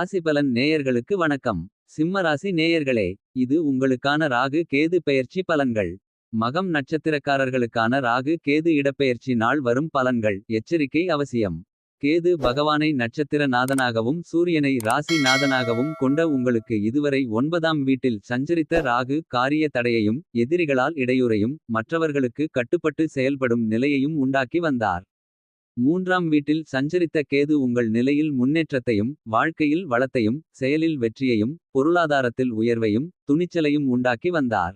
ராசிபலன் நேயர்களுக்கு வணக்கம். சிம்மராசி நேயர்களே இது உங்களுக்கான ராகு கேது பெயர்ச்சி பலன்கள். மகம் நட்சத்திரக்காரர்களுக்கான ராகு கேது இடப்பெயர்ச்சி நாள் வரும் பலன்கள். எச்சரிக்கை அவசியம். கேது பகவானை நட்சத்திர நாதனாகவும் சூரியனை ராசி நாதனாகவும் கொண்ட உங்களுக்கு இதுவரை ஒன்பதாம் வீட்டில் சஞ்சரித்த ராகு காரிய தடையையும் எதிரிகளால் இடையூறையும் மற்றவர்களுக்கு கட்டுப்பட்டு செயல்படும் நிலையையும் உண்டாக்கி வந்தார். மூன்றாம் வீட்டில் சஞ்சரித்த கேது உங்கள் நிலையில் முன்னேற்றத்தையும் வாழ்க்கையில் வளத்தையும் செயலில் வெற்றியையும் பொருளாதாரத்தில் உயர்வையும் துணிச்சலையும் உண்டாக்கி வந்தார்.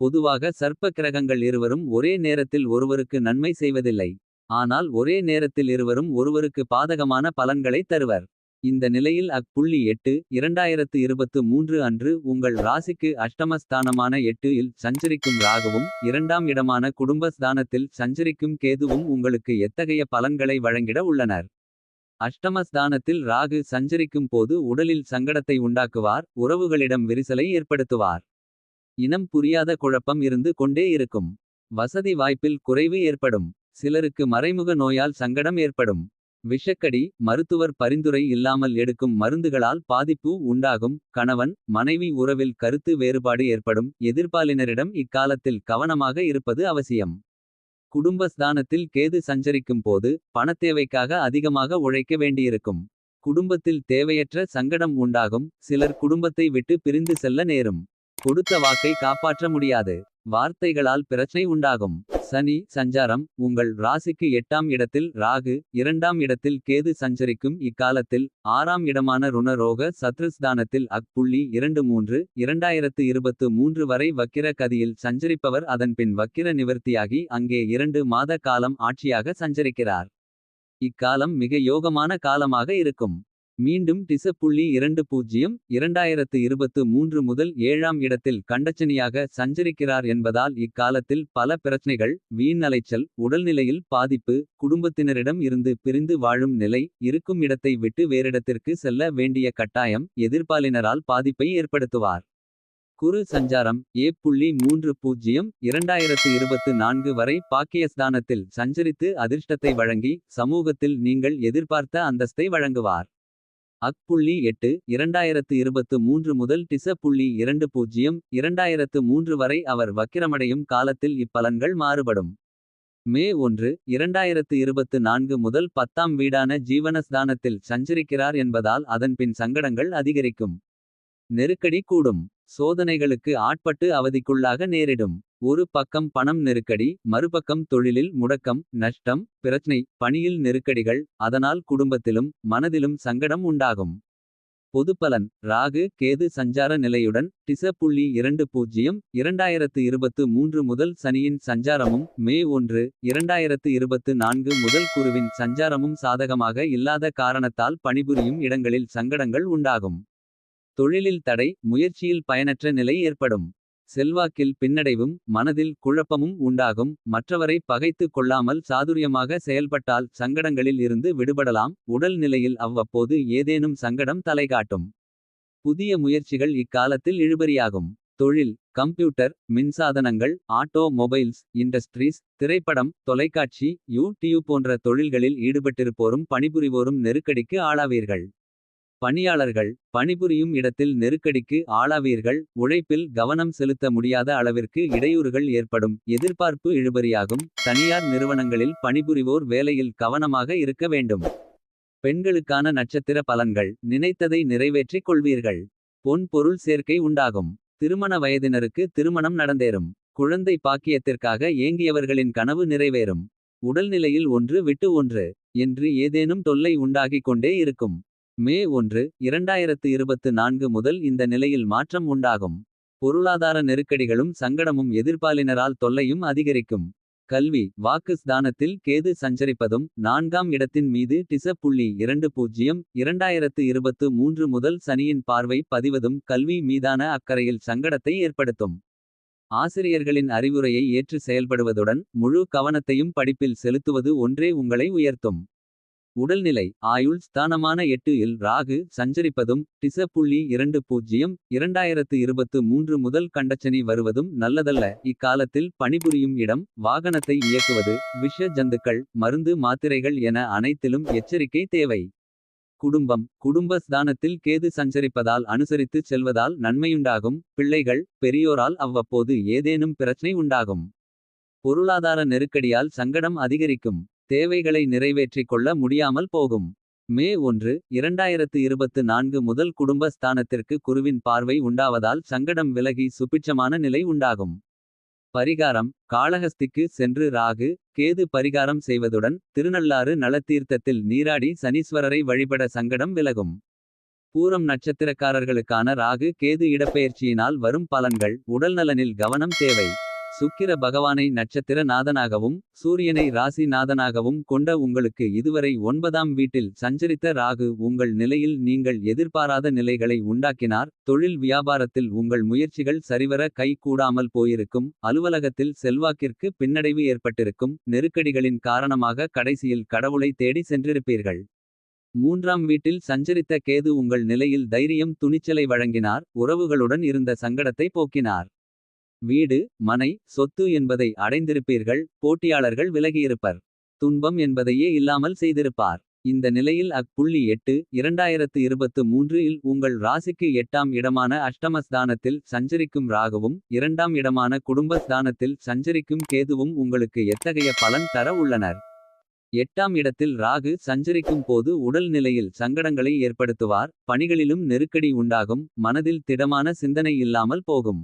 பொதுவாக சர்ப்ப கிரகங்கள் இருவரும் ஒரே நேரத்தில் ஒருவருக்கு நன்மை செய்வதில்லை. ஆனால் ஒரே நேரத்தில் இருவரும் ஒருவருக்கு பாதகமான பலன்களை தருவர். இந்த நிலையில் அக் புள்ளி எட்டு இரண்டாயிரத்து இருபத்து மூன்று அன்று உங்கள் ராசிக்கு அஷ்டமஸ்தானமான எட்டு இல் சஞ்சரிக்கும் ராகுவும் இரண்டாம் இடமான குடும்பஸ்தானத்தில் சஞ்சரிக்கும் கேதுவும் உங்களுக்கு எத்தகைய பலன்களை வழங்கிட உள்ளனர்? அஷ்டமஸ்தானத்தில் ராகு சஞ்சரிக்கும் போது உடலில் சங்கடத்தை உண்டாக்குவார் உறவுகளிடம் விரிசலை ஏற்படுத்துவார். இனம் புரியாத குழப்பம் இருந்து கொண்டே இருக்கும். வசதி வாய்ப்பில் குறைவு ஏற்படும். சிலருக்கு மறைமுக நோயால் சங்கடம் ஏற்படும். விஷக்கடி மருத்துவர் பரிந்துரை இல்லாமல் எடுக்கும் மருந்துகளால் பாதிப்பு உண்டாகும். கணவன் மனைவி உறவில் கருத்து வேறுபாடு ஏற்படும். எதிர்பாலினரிடம் இக்காலத்தில் கவனமாக இருப்பது அவசியம். குடும்பஸ்தானத்தில் கேது சஞ்சரிக்கும் போது பணத்தேவைக்காக அதிகமாக உழைக்க வேண்டியிருக்கும். குடும்பத்தில் தேவையற்ற சங்கடம் உண்டாகும். சிலர் குடும்பத்தை விட்டு பிரிந்து செல்ல நேரும். கொடுத்த வாக்கை காப்பாற்ற முடியாது. வார்த்தைகளால் பிரச்சனை உண்டாகும். சனி சஞ்சாரம் உங்கள் ராசிக்கு எட்டாம் இடத்தில் ராகு இரண்டாம் இடத்தில் கேது சஞ்சரிக்கும் இக்காலத்தில் ஆறாம் இடமான ருணரோக சத்ருஸ்தானத்தில் அக்புள்ளி இரண்டு மூன்று இரண்டாயிரத்து இருபத்து மூன்று வரை வக்கிர கதியில் சஞ்சரிப்பவர் அதன்பின் வக்கிர நிவர்த்தியாகி அங்கே இரண்டு மாத காலம் ஆட்சியாக சஞ்சரிக்கிறார். இக்காலம் மிக யோகமான காலமாக இருக்கும். மீண்டும் டிச புள்ளி இரண்டு பூஜ்ஜியம் இரண்டாயிரத்து இருபத்து மூன்று முதல் ஏழாம் இடத்தில் கண்டச்சனியாக சஞ்சரிக்கிறார் என்பதால் இக்காலத்தில் பல பிரச்சனைகள் வீண் அலைச்சல் உடல்நிலையில் பாதிப்பு குடும்பத்தினரிடம் இருந்து பிரிந்து வாழும் நிலை இருக்கும் இடத்தை விட்டு வேறிடத்திற்கு செல்ல வேண்டிய கட்டாயம் எதிர்பாலினரால் பாதிப்பை ஏற்படுத்துவார். குரு சஞ்சாரம் ஏ புள்ளி மூன்று பூஜ்ஜியம் இரண்டாயிரத்து இருபத்து நான்கு வரை பாக்கியஸ்தானத்தில் சஞ்சரித்து அதிர்ஷ்டத்தை வழங்கி சமூகத்தில் நீங்கள் எதிர்பார்த்த அந்தஸ்தை வழங்குவார். அக் புள்ளி எட்டு இரண்டாயிரத்து இருபத்து மூன்று முதல் டிச புள்ளி இரண்டு பூஜ்ஜியம் இரண்டாயிரத்து மூன்று வரை அவர் வக்கிரமடையும் காலத்தில் இப்பலன்கள் மாறுபடும். மே ஒன்று இரண்டாயிரத்து இருபத்து நான்கு முதல் பத்தாம் வீடான ஜீவனஸ்தானத்தில் சஞ்சரிக்கிறார் என்பதால் அதன்பின் சங்கடங்கள் அதிகரிக்கும். நெருக்கடி கூடும். சோதனைகளுக்கு ஆட்பட்டு அவதிக்குள்ளாக நேரிடும். ஒரு பக்கம் பணம் நெருக்கடி மறுபக்கம் தொழிலில் முடக்கம் நஷ்டம் பிரச்சனை பணியில் நெருக்கடிகள் அதனால் குடும்பத்திலும் மனதிலும் சங்கடம் உண்டாகும். பொதுப்பலன் ராகு கேது சஞ்சார நிலையுடன் டிச புள்ளி இரண்டு பூஜ்ஜியம் இரண்டாயிரத்து இருபத்து மூன்று முதல் சனியின் சஞ்சாரமும் மே ஒன்று இரண்டாயிரத்து இருபத்து நான்கு முதல் குருவின் சஞ்சாரமும் சாதகமாக இல்லாத காரணத்தால் பணிபுரியும் இடங்களில் சங்கடங்கள் உண்டாகும். தொழிலில் தடை முயற்சியில் பயனற்ற நிலை ஏற்படும். செல்வாக்கில் பின்னடைவும் மனதில் குழப்பமும் உண்டாகும். மற்றவரை பகைத்து கொள்ளாமல் சாதுரியமாக செயல்பட்டால் சங்கடங்களில் இருந்து விடுபடலாம். உடல் நிலையில் அவ்வப்போது ஏதேனும் சங்கடம் தலைகாட்டும். புதிய முயற்சிகள் இக்காலத்தில் இழுபறியாகும். தொழில் கம்ப்யூட்டர் மின்சாதனங்கள் ஆட்டோ மொபைல்ஸ் இண்டஸ்ட்ரீஸ் திரைப்படம் தொலைக்காட்சி யூடியூப் போன்ற தொழில்களில் ஈடுபட்டிருப்போரும் பணிபுரிவோரும் நெருக்கடிக்கு ஆளாவீர்கள். பணியாளர்கள் பணிபுரியும் இடத்தில் நெருக்கடிக்கு ஆளாவீர்கள். உழைப்பில் கவனம் செலுத்த முடியாத அளவிற்கு இடையூறுகள் ஏற்படும். எதிர்பார்ப்பு இழுபறியாகும். தனியார் நிறுவனங்களில் பணிபுரிவோர் வேலையில் கவனமாக இருக்க வேண்டும். பெண்களுக்கான நட்சத்திர பலன்கள் நினைத்ததை நிறைவேற்றிக் கொள்வீர்கள். பொன் பொருள் சேர்க்கை உண்டாகும். திருமண வயதினருக்கு திருமணம் நடந்தேறும். குழந்தை பாக்கியத்திற்காக ஏங்கியவர்களின் கனவு நிறைவேறும். உடல்நிலையில் ஒன்று விட்டு ஒன்று என்று ஏதேனும் தொல்லை உண்டாகிக் கொண்டே இருக்கும். மே ஒன்று இரண்டாயிரத்து இருபத்து நான்கு முதல் இந்த நிலையில் மாற்றம் உண்டாகும். பொருளாதார நெருக்கடிகளும் சங்கடமும் எதிர்பாலினரால் தொல்லையும் அதிகரிக்கும். கல்வி வாக்கு ஸ்தானத்தில் கேது சஞ்சரிப்பதும் நான்காம் இடத்தின் மீது டிச புள்ளி இரண்டு பூஜ்ஜியம் இரண்டாயிரத்து இருபத்து மூன்று முதல் சனியின் பார்வை பதிவதும் கல்வி மீதான அக்கறையில் சங்கடத்தை ஏற்படுத்தும். ஆசிரியர்களின் அறிவுரையை ஏற்று செயல்படுவதுடன் முழு கவனத்தையும் படிப்பில் செலுத்துவது ஒன்றே உங்களை உயர்த்தும். உடல்நிலை ஆயுள் ஸ்தானமான எட்டு இல் ராகு சஞ்சரிப்பதும் டிச புள்ளி இரண்டு பூஜ்ஜியம் இரண்டாயிரத்து இருபத்து மூன்று முதல் கண்டச்சனி வருவதும் நல்லதல்ல. இக்காலத்தில் பணிபுரியும் இடம் வாகனத்தை இயக்குவது விஷ ஜந்துக்கள் மருந்து மாத்திரைகள் என அனைத்திலும் எச்சரிக்கை தேவை. குடும்பம் குடும்ப ஸ்தானத்தில் கேது சஞ்சரிப்பதால் அனுசரித்து செல்வதால் நன்மையுண்டாகும் பிள்ளைகள் பெரியோரால் அவ்வப்போது ஏதேனும் பிரச்சனை உண்டாகும். பொருளாதார நெருக்கடியால் சங்கடம் அதிகரிக்கும். தேவைகளை நிறைவேற்றிக் கொள்ள முடியாமல் போகும். மே ஒன்று இரண்டாயிரத்து இருபத்து நான்கு முதல் குடும்ப ஸ்தானத்திற்கு குருவின் பார்வை உண்டாவதால் சங்கடம் விலகி சுபிட்சமான நிலை உண்டாகும். பரிகாரம் காளஹஸ்திக்கு சென்று ராகு கேது பரிகாரம் செய்வதுடன் திருநள்ளாறு நலத்தீர்த்தத்தில் நீராடி சனீஸ்வரரை வழிபட சங்கடம் விலகும். பூரம் நட்சத்திரக்காரர்களுக்கான ராகு கேது இடப்பெயர்ச்சியினால் வரும் பலன்கள் உடல்நலனில் கவனம் தேவை. சுக்கிர பகவானை நட்சத்திர நாதனாகவும் சூரியனை ராசி நாதனாகவும் கொண்ட உங்களுக்கு இதுவரை ஒன்பதாம் வீட்டில் சஞ்சரித்த ராகு உங்கள் நிலையில் நீங்கள் எதிர்பாராத நிலைகளை உண்டாக்கினார். தொழில் வியாபாரத்தில் உங்கள் முயற்சிகள் சரிவர கை கூடாமல் போயிருக்கும். அலுவலகத்தில் செல்வாக்கிற்கு பின்னடைவு ஏற்பட்டிருக்கும். நெருக்கடிகளின் காரணமாக கடைசியில் கடவுளை தேடி சென்றிருப்பீர்கள். மூன்றாம் வீட்டில் சஞ்சரித்த கேது உங்கள் நிலையில் தைரியம் துணிச்சலை வழங்கினார். உறவுகளுடன் இருந்த சங்கடத்தை போக்கினார். வீடு மனை சொத்து என்பதை அடைந்திருப்பீர்கள் போட்டியாளர்கள் விலகியிருப்பர். துன்பம் என்பதையே இல்லாமல் செய்திருப்பார். இந்த நிலையில் அக் புள்ளி எட்டு இரண்டாயிரத்து இருபத்து மூன்று இல் உங்கள் ராசிக்கு எட்டாம் இடமான அஷ்டமஸ்தானத்தில் சஞ்சரிக்கும் ராகுவும் இரண்டாம் இடமான குடும்பஸ்தானத்தில் சஞ்சரிக்கும் கேதுவும் உங்களுக்கு எத்தகைய பலன் தர உள்ளனர்? எட்டாம் இடத்தில் ராகு சஞ்சரிக்கும் போது உடல் நிலையில் சங்கடங்களை ஏற்படுத்துவார் பணிகளிலும் நெருக்கடி உண்டாகும் மனதில் திடமான சிந்தனை இல்லாமல் போகும்.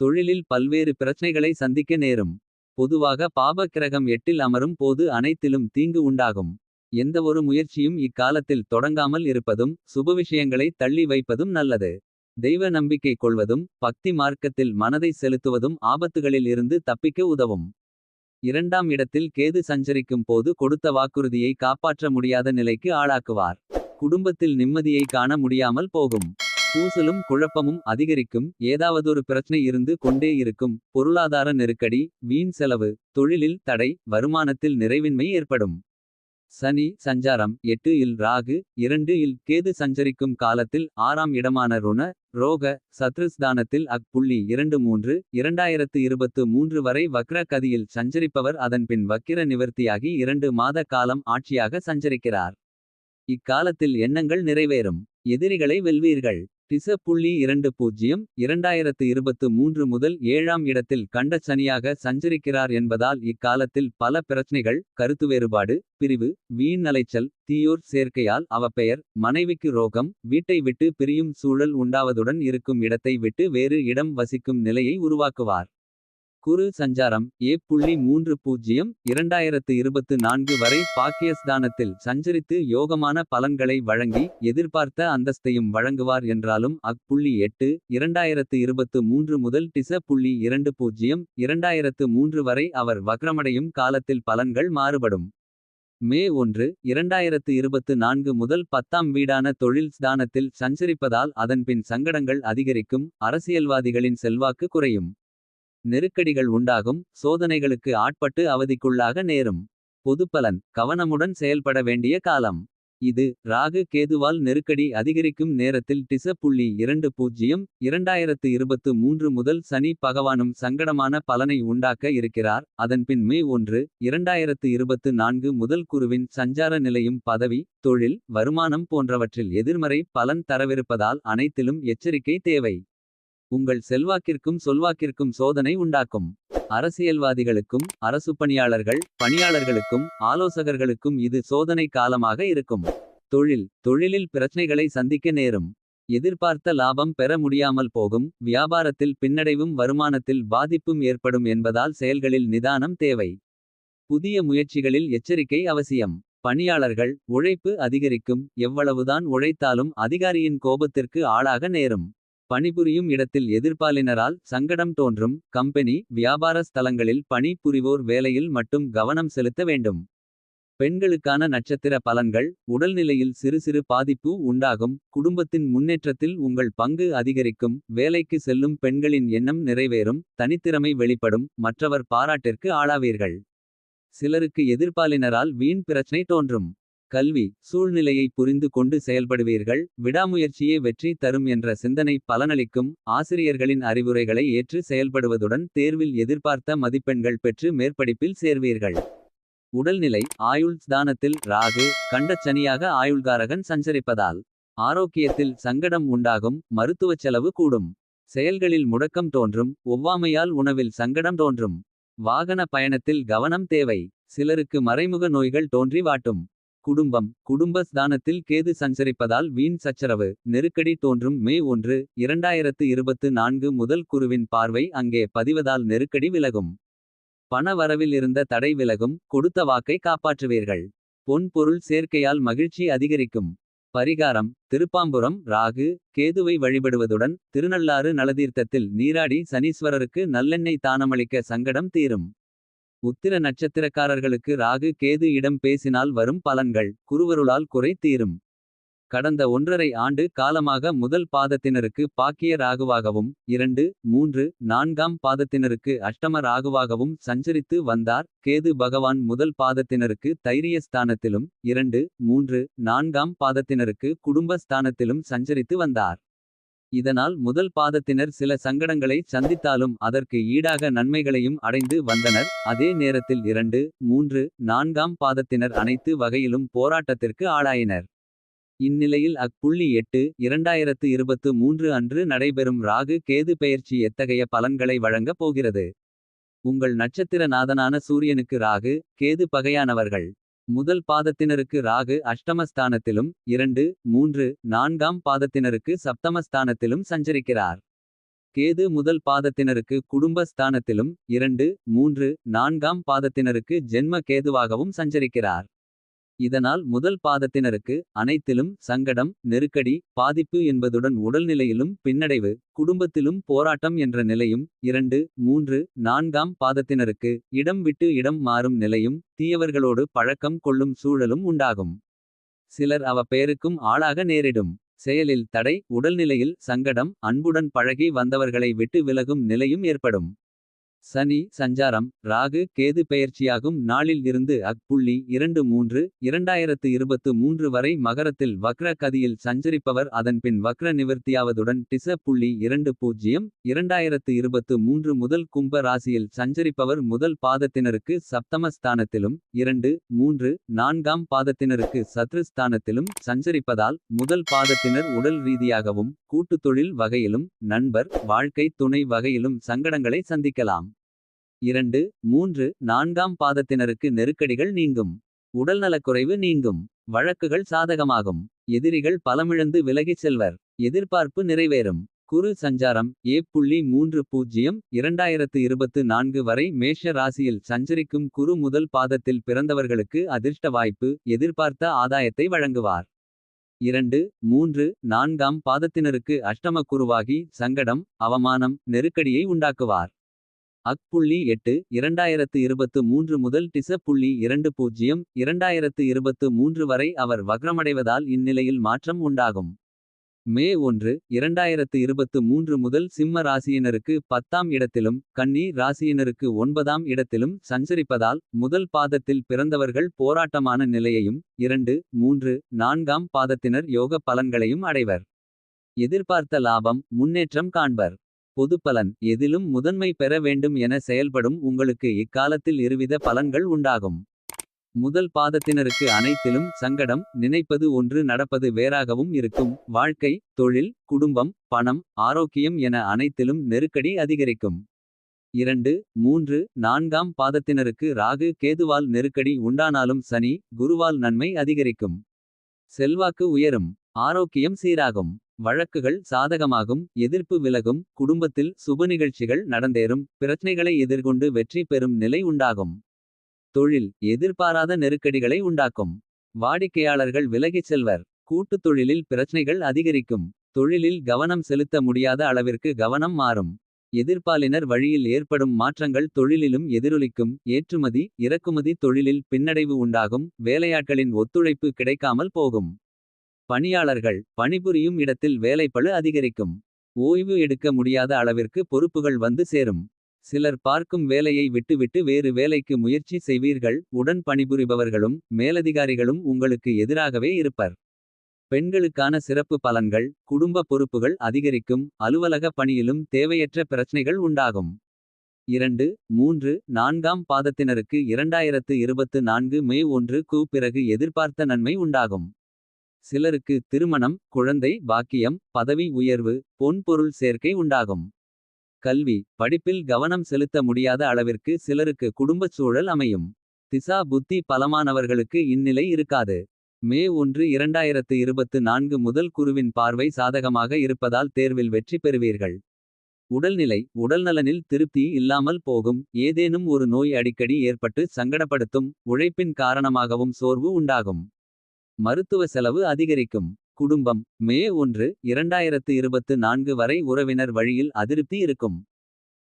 தொழிலில் பல்வேறு பிரச்சனைகளை சந்திக்க நேரும். பொதுவாக பாப கிரகம் எட்டில் அமரும் போது அனைத்திலும் தீங்கு உண்டாகும். எந்தவொரு முயற்சியும் இக்காலத்தில் தொடங்காமல் இருப்பதும் சுபவிஷயங்களை தள்ளி வைப்பதும் நல்லது. தெய்வ நம்பிக்கை கொள்வதும் பக்தி மார்க்கத்தில் மனதை செலுத்துவதும் ஆபத்துகளில் இருந்து தப்பிக்க உதவும். இரண்டாம் இடத்தில் கேது சஞ்சரிக்கும் போது கொடுத்த வாக்குறுதியை காப்பாற்ற முடியாத நிலைக்கு ஆளாக்குவார். குடும்பத்தில் நிம்மதியை காண முடியாமல் போகும். பூசலும் குழப்பமும் அதிகரிக்கும். ஏதாவதொரு பிரச்சனை இருந்து கொண்டே இருக்கும். பொருளாதார நெருக்கடி வீண் செலவு தொழிலில் தடை வருமானத்தில் நிறைவின்மை ஏற்படும். சனி சஞ்சாரம் எட்டு இல் ராகு இரண்டு இல் கேது சஞ்சரிக்கும் காலத்தில் ஆறாம் இடமான ருண ரோக சத்ருஸ்தானத்தில் அக் புள்ளி இரண்டு மூன்று இரண்டாயிரத்து இருபத்து மூன்று வரை வக்ர கதியில் சஞ்சரிப்பவர் அதன்பின் வக்கிர நிவர்த்தியாகி இரண்டு மாத காலம் ஆட்சியாக சஞ்சரிக்கிறார். இக்காலத்தில் எண்ணங்கள் நிறைவேறும். எதிரிகளை வெல்வீர்கள். டிச புள்ளி இரண்டு பூஜ்ஜியம் இரண்டாயிரத்து இருபத்து மூன்று முதல் ஏழாம் இடத்தில் கண்ட சனியாக சஞ்சரிக்கிறார் என்பதால் இக்காலத்தில் பல பிரச்சனைகள் கருத்து வேறுபாடு பிரிவு வீண் அலைச்சல் தீயோர் சேர்க்கையால் அவப்பெயர் மனைவிக்கு ரோகம் வீட்டை விட்டு பிரியும் சூழல் உண்டாவதுடன் இருக்கும் இடத்தை விட்டு வேறு இடம் வசிக்கும் நிலையை உருவாக்குவார். குரு சஞ்சாரம் ஏ புள்ளி மூன்று பூஜ்ஜியம் இரண்டாயிரத்து இருபத்து நான்கு வரை பாக்கியஸ்தானத்தில் சஞ்சரித்து யோகமான பலன்களை வழங்கி எதிர்பார்த்த அந்தஸ்தையும் வழங்குவார் என்றாலும் அக் புள்ளி எட்டு இரண்டாயிரத்து இருபத்து மூன்று முதல் டிச புள்ளி இரண்டு பூஜ்ஜியம் இரண்டாயிரத்து மூன்று வரை அவர் வக்ரமடையும் காலத்தில் பலன்கள் மாறுபடும். மே ஒன்று இரண்டாயிரத்து இருபத்து நான்கு முதல் பத்தாம் வீடான தொழில் ஸ்தானத்தில் சஞ்சரிப்பதால் அதன்பின் சங்கடங்கள் அதிகரிக்கும் அரசியல்வாதிகளின் செல்வாக்கு குறையும். நெருக்கடிகள் உண்டாகும் சோதனைகளுக்கு ஆட்பட்டு அவதிக்குள்ளாக நேரும். பொதுப்பலன் கவனமுடன் செயல்பட வேண்டிய காலம். இது ராகு கேதுவால் நெருக்கடி அதிகரிக்கும் நேரத்தில் டிச புள்ளி இரண்டு பூஜ்ஜியம் இரண்டாயிரத்து இருபத்து மூன்று முதல் சனி பகவானும் சங்கடமான பலனை உண்டாக்க இருக்கிறார். அதன்பின் மே ஒன்று இரண்டாயிரத்து இருபத்து நான்கு முதல் குருவின் சஞ்சார நிலையும் பதவி தொழில் வருமானம் போன்றவற்றில் எதிர்மறை பலன் தரவிருப்பதால் அனைத்திலும் எச்சரிக்கை தேவை. உங்கள் செல்வாக்கிற்கும் சொல்வாக்கிற்கும் சோதனை உண்டாக்கும். அரசியல்வாதிகளுக்கும் அரசு பணியாளர்கள் பணியாளர்களுக்கும் ஆலோசகர்களுக்கும் இது சோதனை காலமாக இருக்கும். தொழில் தொழிலில் பிரச்சனைகளை சந்திக்க நேரும். எதிர்பார்த்த லாபம் பெற முடியாமல் போகும். வியாபாரத்தில் பின்னடைவும் வருமானத்தில் பாதிப்பும் ஏற்படும் என்பதால் செயல்களில் நிதானம் தேவை. புதிய முயற்சிகளில் எச்சரிக்கை அவசியம். பணியாளர்கள் உழைப்பு அதிகரிக்கும். எவ்வளவுதான் உழைத்தாலும் அதிகாரியின் கோபத்திற்கு ஆளாக நேரும். பணிபுரியும் இடத்தில் எதிர்பாலினரால் சங்கடம் தோன்றும் கம்பெனி வியாபார ஸ்தலங்களில் பணி புரிவோர் வேலையில் மட்டும் கவனம் செலுத்த வேண்டும். பெண்களுக்கான நட்சத்திர பலன்கள் உடல்நிலையில் சிறு சிறு பாதிப்பு உண்டாகும் குடும்பத்தின் முன்னேற்றத்தில் உங்கள் பங்கு அதிகரிக்கும் வேலைக்கு செல்லும் பெண்களின் எண்ணம் நிறைவேறும் தனித்திறமை வெளிப்படும் மற்றவர் பாராட்டிற்கு ஆளாவீர்கள். சிலருக்கு எதிர்பாலினரால் வீண் பிரச்சனை தோன்றும். கல்வி சூழ்நிலையை புரிந்து கொண்டு செயல்படுவீர்கள் விடாமுயற்சியே வெற்றி தரும் என்ற சிந்தனை பலனளிக்கும் ஆசிரியர்களின் அறிவுரைகளை ஏற்று செயல்படுவதுடன் தேர்வில் எதிர்பார்த்த மதிப்பெண்கள் பெற்று மேற்படிப்பில் சேர்வீர்கள் உடல்நிலை ஆயுள் ஸ்தானத்தில் ராகு கண்டச் சனியாக ஆயுள்காரகன் சஞ்சரிப்பதால். ஆரோக்கியத்தில் சங்கடம் உண்டாகும் மருத்துவச் செலவு கூடும். செயல்களில் முடக்கம் தோன்றும் ஒவ்வாமையால் உணவில் சங்கடம் தோன்றும். வாகன பயணத்தில் கவனம் தேவை சிலருக்கு மறைமுக நோய்கள் தோன்றி வாட்டும். குடும்பம் குடும்ப ஸ்தானத்தில் கேது சஞ்சரிப்பதால் வீண் சச்சரவு. நெருக்கடி தோன்றும் மே ஒன்று இரண்டாயிரத்து இருபத்து நான்கு முதல் குருவின் பார்வை அங்கே பதிவதால் நெருக்கடி விலகும். பண வரவில் இருந்த தடை விலகும் கொடுத்த வாக்கை காப்பாற்றுவீர்கள். பொன் பொருள் சேர்க்கையால் மகிழ்ச்சி அதிகரிக்கும். பரிகாரம் திருப்பாம்புரம் ராகு கேதுவை வழிபடுவதுடன். திருநள்ளாறு நலதீர்த்தத்தில் நீராடி சனீஸ்வரருக்கு நல்லெண்ணெய் தானமளிக்க சங்கடம் தீரும். உத்திர நட்சத்திரக்காரர்களுக்கு ராகு கேது இடம் பேசினால் வரும் பலன்கள். குருவருளால் குறை தீரும். கடந்த ஒன்றரை ஆண்டு காலமாக முதல் பாதத்தினருக்கு பாக்கிய ராகுவாகவும். இரண்டு மூன்று நான்காம் பாதத்தினருக்கு அஷ்டம ராகுவாகவும் சஞ்சரித்து வந்தார். கேது பகவான் முதல் பாதத்தினருக்கு தைரிய ஸ்தானத்திலும். இரண்டு மூன்று நான்காம் பாதத்தினருக்கு குடும்ப ஸ்தானத்திலும் சஞ்சரித்து வந்தார். இதனால் முதல் பாதத்தினர் சில சங்கடங்களை சந்தித்தாலும் அதற்கு ஈடாக நன்மைகளையும் அடைந்து வந்தனர். அதே நேரத்தில் இரண்டு மூன்று நான்காம் பாதத்தினர் அனைத்து வகையிலும் போராட்டத்திற்கு ஆளாயினர். இந்நிலையில் அக் புள்ளி எட்டு இரண்டாயிரத்து இருபத்து மூன்று அன்று நடைபெறும் ராகு கேது பெயர்ச்சி எத்தகைய பலன்களை வழங்கப் போகிறது. உங்கள் நட்சத்திர நாதனான சூரியனுக்கு ராகு கேது பகையானவர்கள். முதல் பாதத்தினருக்கு ராகு அஷ்டமஸ்தானத்திலும் இரண்டு மூன்று நான்காம் பாதத்தினருக்கு சப்தமஸ்தானத்திலும் சஞ்சரிக்கிறார். கேது முதல் பாதத்தினருக்கு குடும்ப ஸ்தானத்திலும் இரண்டு மூன்று நான்காம் பாதத்தினருக்கு ஜென்ம கேதுவாகவும் சஞ்சரிக்கிறார். இதனால் முதல் பாதத்தினருக்கு அனைத்திலும் சங்கடம் நெருக்கடி பாதிப்பு என்பதுடன் உடல்நிலையிலும் பின்னடைவு குடும்பத்திலும் போராட்டம் என்ற நிலையும் இரண்டு மூன்று நான்காம் பாதத்தினருக்கு இடம் விட்டு இடம் மாறும் நிலையும் தீயவர்களோடு பழக்கம் கொள்ளும் சூழலும் உண்டாகும். சிலர் அவ பெயருக்கும் ஆளாக நேரிடும் செயலில் தடை உடல்நிலையில் சங்கடம் அன்புடன் பழகி வந்தவர்களை விட்டு விலகும் நிலையும் ஏற்படும். சனி சஞ்சாரம் ராகு கேது பெயர்ச்சியாகும் நாளில் இருந்து அக் புள்ளி இரண்டு மூன்று இரண்டாயிரத்து இருபத்து மூன்று வரை மகரத்தில் வக்ர கதியில் சஞ்சரிப்பவர் அதன்பின் வக்ர நிவர்த்தியாவதுடன் டிச புள்ளி இரண்டு பூஜ்ஜியம் இரண்டாயிரத்து இருபத்து மூன்று முதல் கும்ப ராசியில் சஞ்சரிப்பவர் முதல் பாதத்தினருக்கு சப்தமஸ்தானத்திலும் இரண்டு மூன்று நான்காம் பாதத்தினருக்கு சத்ருஸ்தானத்திலும் சஞ்சரிப்பதால் முதல் பாதத்தினர் உடல் ரீதியாகவும் கூட்டுத் தொழில் வகையிலும் நண்பர் வாழ்க்கை துணை வகையிலும் சங்கடங்களை சந்திக்கலாம். இரண்டு மூன்று நான்காம் பாதத்தினருக்கு நெருக்கடிகள் நீங்கும். உடல்நலக்குறைவு நீங்கும் வழக்குகள் சாதகமாகும். எதிரிகள் பலமிழந்து விலகிச் செல்வர் எதிர்பார்ப்பு நிறைவேறும். குரு சஞ்சாரம் ஏ புள்ளி மூன்று பூஜ்ஜியம் இரண்டாயிரத்து இருபத்து நான்கு வரை மேஷ ராசியில் சஞ்சரிக்கும் குரு முதல் பாதத்தில் பிறந்தவர்களுக்கு அதிர்ஷ்ட வாய்ப்பு எதிர்பார்த்த ஆதாயத்தை வழங்குவார். இரண்டு மூன்று நான்காம் பாதத்தினருக்கு அஷ்டம குருவாகி சங்கடம் அவமானம் நெருக்கடியை உண்டாக்குவார். அக் புள்ளி எட்டு இரண்டாயிரத்து இருபத்து மூன்று முதல் டிச புள்ளி இரண்டு பூஜ்ஜியம் இரண்டாயிரத்து இருபத்து மூன்று வரை அவர் வக்ரமடைவதால் இந்நிலையில் மாற்றம் உண்டாகும். மே ஒன்று இரண்டாயிரத்து இருபத்து மூன்று முதல் சிம்ம ராசியினருக்கு பத்தாம் இடத்திலும் கன்னி ராசியினருக்கு ஒன்பதாம் இடத்திலும் சஞ்சரிப்பதால் முதல் பாதத்தில் பிறந்தவர்கள் போராட்டமான நிலையையும் இரண்டு மூன்று நான்காம் பாதத்தினர் யோக பலன்களையும் அடைவர். எதிர்பார்த்த லாபம் முன்னேற்றம் காண்பர். பொதுப்பலன் எதிலும் முதன்மை பெற வேண்டும் என செயல்படும் உங்களுக்கு இக்காலத்தில் இருவித பலன்கள் உண்டாகும். முதல் பாதத்தினருக்கு அனைத்திலும் சங்கடம் நினைப்பது ஒன்று நடப்பது வேறாகவும் இருக்கும். வாழ்க்கை தொழில் குடும்பம் பணம் ஆரோக்கியம் என அனைத்திலும் நெருக்கடி அதிகரிக்கும். இரண்டு மூன்று நான்காம் பாதத்தினருக்கு ராகு கேதுவால் நெருக்கடி உண்டானாலும் சனி குருவால் நன்மை அதிகரிக்கும். செல்வாக்கு உயரும் ஆரோக்கியம் சீராகும். வழக்குகள் சாதகமாகும் எதிர்ப்பு விலகும் குடும்பத்தில் சுப நிகழ்ச்சிகள் நடந்தேறும். பிரச்சனைகளை எதிர்கொண்டு வெற்றி பெறும் நிலை உண்டாகும். தொழில் எதிர்பாராத நெருக்கடிகளை உண்டாக்கும். வாடிக்கையாளர்கள் விலகிச் செல்வர் கூட்டுத் தொழிலில் பிரச்சனைகள் அதிகரிக்கும். தொழிலில் கவனம் செலுத்த முடியாத அளவிற்கு கவனம் மாறும். எதிர்ப்பாலினர் வழியில் ஏற்படும் மாற்றங்கள் தொழிலிலும் எதிரொலிக்கும். ஏற்றுமதி இறக்குமதி தொழிலில் பின்னடைவு உண்டாகும். வேலையாட்களின் ஒத்துழைப்பு கிடைக்காமல் போகும். பணியாளர்கள் பணிபுரியும் இடத்தில் வேலைப்பழு அதிகரிக்கும். ஓய்வு எடுக்க முடியாத அளவிற்கு பொறுப்புகள் வந்து சேரும். சிலர் பார்க்கும் வேலையை விட்டுவிட்டு வேறு வேலைக்கு முயற்சி செய்வீர்கள். உடன் பணிபுரிபவர்களும் மேலதிகாரிகளும் உங்களுக்கு எதிராகவே இருப்பர். பெண்களுக்கான சிறப்பு பலன்கள் குடும்ப பொறுப்புகள் அதிகரிக்கும். அலுவலக பணியிலும் தேவையற்ற பிரச்சனைகள் உண்டாகும். இரண்டு மூன்று நான்காம் பாதத்தினருக்கு இரண்டாயிரத்து இருபத்து நான்கு மே ஒன்று கு பிறகு எதிர்பார்த்த நன்மை உண்டாகும். சிலருக்கு திருமணம் குழந்தை பாக்கியம் பதவி உயர்வு பொன்பொருள் சேர்க்கை உண்டாகும். கல்வி படிப்பில் கவனம் செலுத்த முடியாத அளவிற்கு சிலருக்கு குடும்பச் சூழல் அமையும். திசா புத்தி பலமானவர்களுக்கு இந்நிலை இருக்காது. மே ஒன்று இரண்டாயிரத்து இருபத்து நான்கு முதல் குருவின் பார்வை சாதகமாக இருப்பதால் தேர்வில் வெற்றி பெறுவீர்கள். உடல்நிலை உடல்நலனில் திருப்தி இல்லாமல் போகும். ஏதேனும் ஒரு நோய் அடிக்கடி ஏற்பட்டு சங்கடப்படுத்தும். உழைப்பின் காரணமாகவும் சோர்வு உண்டாகும். மருத்துவ செலவு அதிகரிக்கும். குடும்பம் மே ஒன்று இரண்டாயிரத்து இருபத்து நான்கு வரை உறவினர் வழியில் அதிருப்தி இருக்கும்.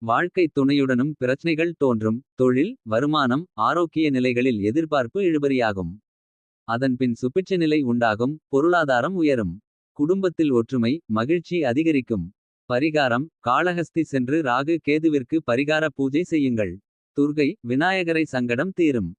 வாழ்க்கை துணையுடனும் பிரச்சனைகள் தோன்றும். தொழில் வருமானம் ஆரோக்கிய நிலைகளில் எதிர்பார்ப்பு இழுபறியாகும். அதன்பின் சுபிட்ச நிலை உண்டாகும் பொருளாதாரம் உயரும். குடும்பத்தில் ஒற்றுமை மகிழ்ச்சி அதிகரிக்கும். பரிகாரம் காளஹஸ்தி சென்று ராகு கேதுவிற்கு பரிகார பூஜை செய்யுங்கள். துர்கை விநாயகரை சங்கடம் தீரும்.